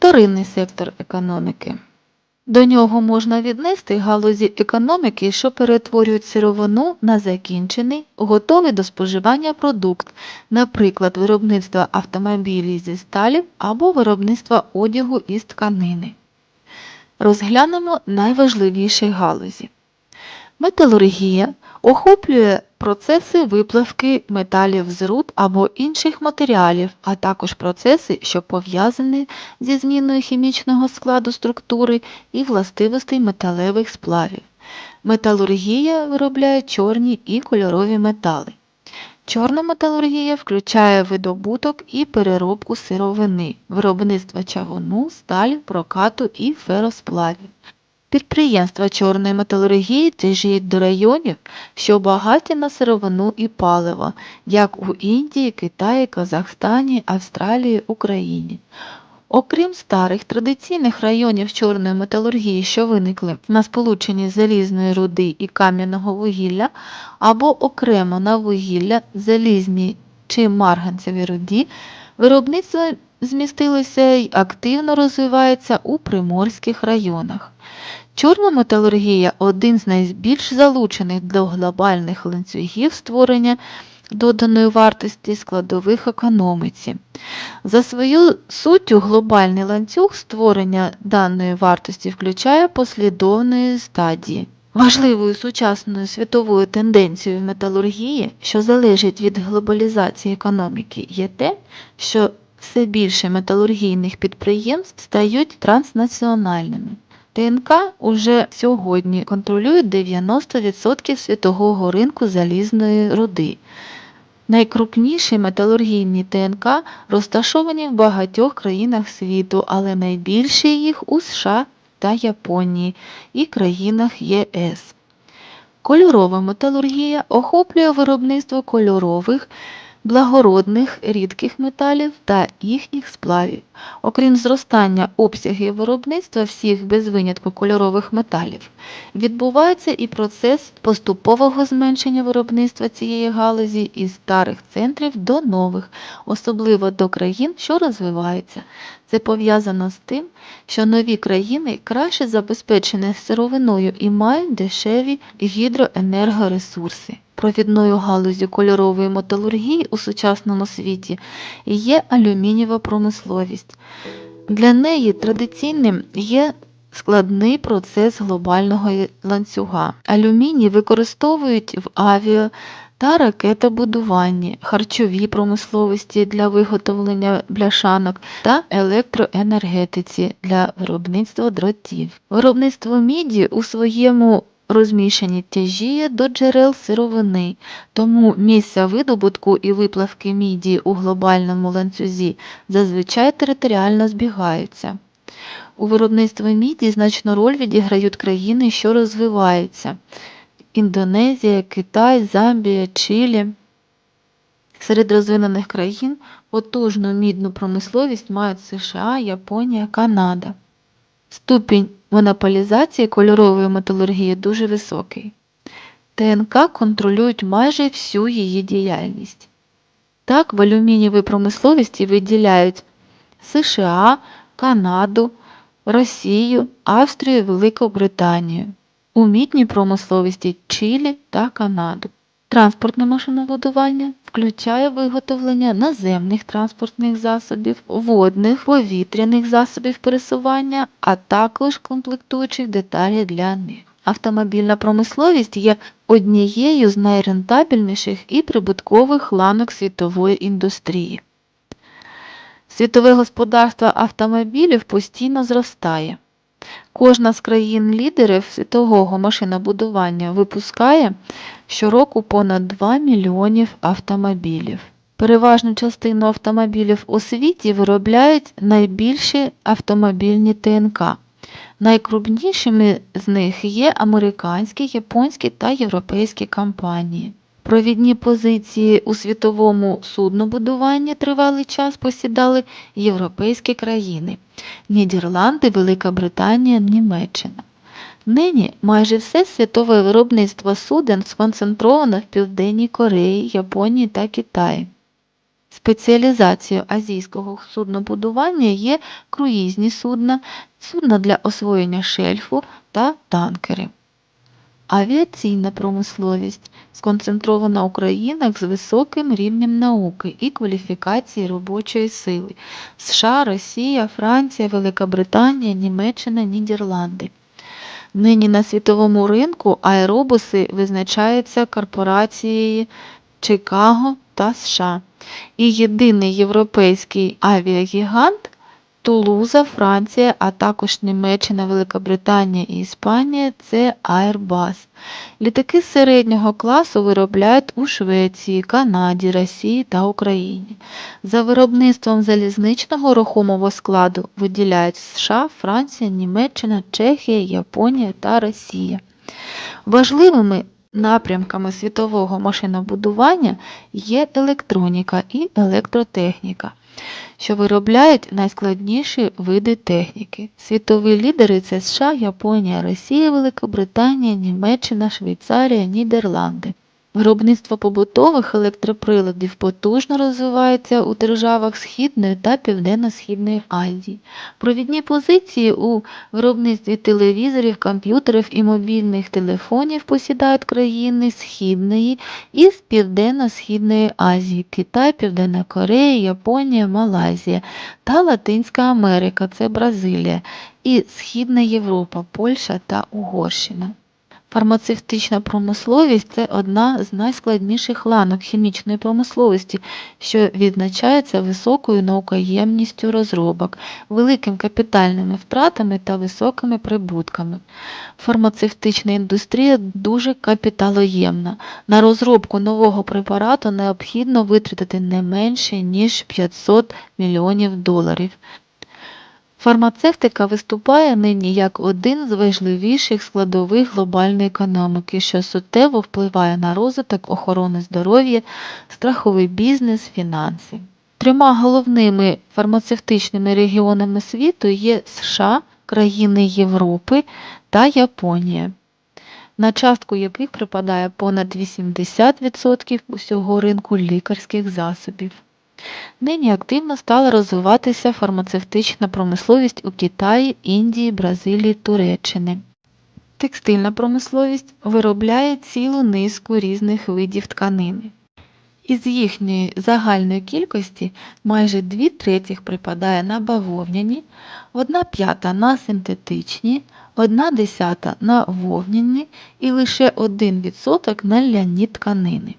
Вторинний сектор економіки. До нього можна віднести галузі економіки, що перетворюють сировину на закінчений, готовий до споживання продукт, наприклад, виробництво автомобілів зі сталі або виробництво одягу із тканини. Розглянемо найважливіші галузі. Металургія охоплює процеси виплавки металів з руд або інших матеріалів, а також процеси, що пов'язані зі зміною хімічного складу структури і властивостей металевих сплавів. Металургія виробляє чорні і кольорові метали. Чорна металургія включає видобуток і переробку сировини, виробництво чавуну, сталі, прокату і феросплавів. Підприємства чорної металургії тяжіють до районів, що багаті на сировину і паливо, як у Індії, Китаї, Казахстані, Австралії, Україні. Окрім старих традиційних районів чорної металургії, що виникли на сполученні залізної руди і кам'яного вугілля, або окремо на вугілля, залізній чи марганцевій руді, виробництво змістилося й активно розвивається у приморських районах. Чорна металургія один з найбільш залучених до глобальних ланцюгів створення доданої вартості складових економіці. За свою суттю глобальний ланцюг створення даної вартості включає послідовної стадії. Важливою сучасною світовою тенденцією в металургії, що залежить від глобалізації економіки, є те, що все більше металургійних підприємств стають транснаціональними. ТНК уже сьогодні контролює 90% світового ринку залізної руди. Найкрупніші металургійні ТНК розташовані в багатьох країнах світу, але найбільші їх у США та Японії і країнах ЄС. Кольорова металургія охоплює виробництво кольорових, благородних рідких металів та їхніх сплавів. Окрім зростання обсягів виробництва всіх без винятку кольорових металів, відбувається і процес поступового зменшення виробництва цієї галузі із старих центрів до нових, особливо до країн, що розвиваються. Це пов'язано з тим, що нові країни краще забезпечені сировиною і мають дешеві гідроенергоресурси. Провідною галузю кольорової металургії у сучасному світі є алюмінієва промисловість. Для неї традиційним є складний процес глобального ланцюга. Алюміній використовують в авіа та ракетобудуванні, харчовій промисловості для виготовлення бляшанок та електроенергетиці для виробництва дротів. Виробництво міді у своєму розміщенні тяжіє до джерел сировини, тому місця видобутку і виплавки міді у глобальному ланцюзі зазвичай територіально збігаються. У виробництві міді значну роль відіграють країни, що розвиваються. Індонезія, Китай, Замбія, Чилі. Серед розвинених країн потужну мідну промисловість мають США, Японія, Канада. Ступінь монополізації кольорової металургії дуже високий. ТНК контролюють майже всю її діяльність. Так, в алюмінієвій промисловості виділяють США, Канаду, Росію, Австрію, Велику Британію у мідній промисловості Чилі та Канаду. Транспортне машинобудування включає виготовлення наземних транспортних засобів, водних, повітряних засобів пересування, а також комплектуючих деталей для них. Автомобільна промисловість є однією з найрентабельніших і прибуткових ланок світової індустрії. Світове господарство автомобілів постійно зростає. Кожна з країн-лідерів світового машинобудування випускає щороку понад 2 мільйонів автомобілів. Переважну частину автомобілів у світі виробляють найбільші автомобільні ТНК. Найкрупнішими з них є американські, японські та європейські компанії. Провідні позиції у світовому суднобудуванні тривалий час посідали європейські країни Нідерланди, Велика Британія, Німеччина. Нині майже все світове виробництво суден сконцентровано в Південній Кореї, Японії та Китаї. Спеціалізацією азійського суднобудування є круїзні судна, судна для освоєння шельфу та танкери. Авіаційна промисловість сконцентрована у країнах з високим рівнем науки і кваліфікації робочої сили США, Росія, Франція, Велика Британія, Німеччина, Нідерланди. Нині на світовому ринку аеробуси визначаються корпорацією Чикаго та США. І єдиний європейський авіагігант Тулуза, Франція, а також Німеччина, Велика Британія і Іспанія це Airbus. Літаки середнього класу виробляють у Швеції, Канаді, Росії та Україні. За виробництвом залізничного рухомого складу виділяють США, Франція, Німеччина, Чехія, Японія та Росія. Важливими напрямками світового машинобудування є електроніка і електротехніка, що виробляють найскладніші види техніки. Світові лідери це США, Японія, Росія, Великобританія, Німеччина, Швейцарія, Нідерланди. Виробництво побутових електроприладів потужно розвивається у державах Східної та Південно-Східної Азії. Провідні позиції у виробництві телевізорів, комп'ютерів і мобільних телефонів посідають країни Східної і Південно-Східної Азії, Китай, Південна Корея, Японія, Малайзія та Латинська Америка це Бразилія і Східна Європа, Польща та Угорщина. Фармацевтична промисловість це одна з найскладніших ланок хімічної промисловості, що відзначається високою наукоємністю розробок, великими капітальними втратами та високими прибутками. Фармацевтична індустрія дуже капіталоємна. На розробку нового препарату необхідно витратити не менше, ніж 500 мільйонів доларів. Фармацевтика виступає нині як один з важливіших складових глобальної економіки, що суттєво впливає на розвиток охорони здоров'я, страховий бізнес, фінанси. Трьома головними фармацевтичними регіонами світу є США, країни Європи та Японія, на частку яких припадає понад 80% усього ринку лікарських засобів. Нині активно стала розвиватися фармацевтична промисловість у Китаї, Індії, Бразилії, Туреччини. Текстильна промисловість виробляє цілу низку різних видів тканини. Із їхньої загальної кількості майже дві третіх припадає на бавовняні, одна п'ята на синтетичні, одна десята на вовняні і лише 1% на ляні тканини.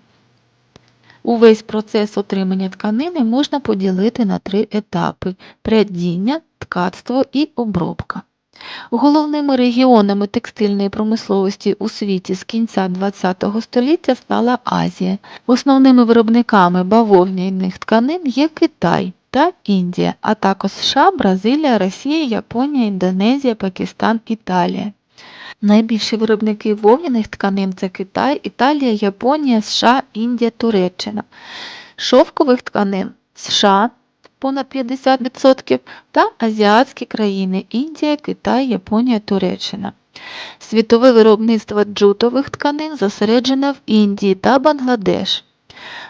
Увесь процес отримання тканини можна поділити на три етапи прядіння, ткацтво і обробка. Головними регіонами текстильної промисловості у світі з кінця ХХ століття стала Азія. Основними виробниками бавовняних тканин є Китай та Індія, а також США, Бразилія, Росія, Японія, Індонезія, Пакистан, Італія. Найбільші виробники вовняних тканин це Китай, Італія, Японія, США, Індія, Туреччина. Шовкових тканин США понад 50% та азіатські країни Індія, Китай, Японія, Туреччина. Світове виробництво джутових тканин зосереджене в Індії та Бангладеш.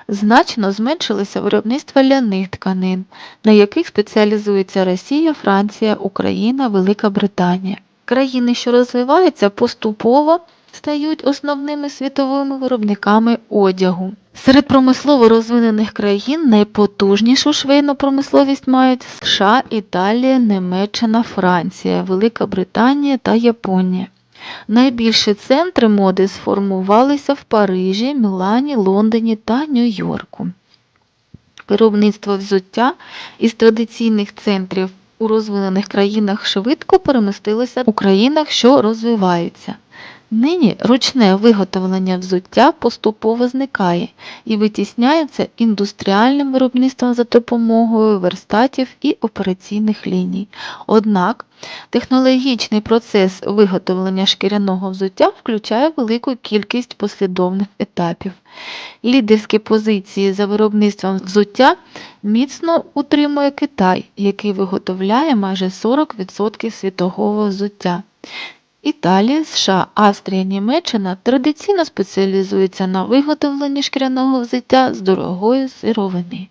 Значно зменшилося виробництво ляних тканин, на яких спеціалізується Росія, Франція, Україна, Велика Британія. Країни, що розвиваються, поступово стають основними світовими виробниками одягу. Серед промислово розвинених країн найпотужнішу швейну промисловість мають США, Італія, Німеччина, Франція, Велика Британія та Японія. Найбільші центри моди сформувалися в Парижі, Мілані, Лондоні та Нью-Йорку. Виробництво взуття із традиційних центрів у розвинених країнах швидко перемістилися у країнах, що розвиваються. Нині ручне виготовлення взуття поступово зникає і витісняється індустріальним виробництвом за допомогою верстатів і операційних ліній. Однак технологічний процес виготовлення шкіряного взуття включає велику кількість послідовних етапів. Лідерські позиції за виробництвом взуття міцно утримує Китай, який виготовляє майже 40% світового взуття. Італія, США, Австрія, Німеччина традиційно спеціалізуються на виготовленні шкіряного взуття з дорогої сировини.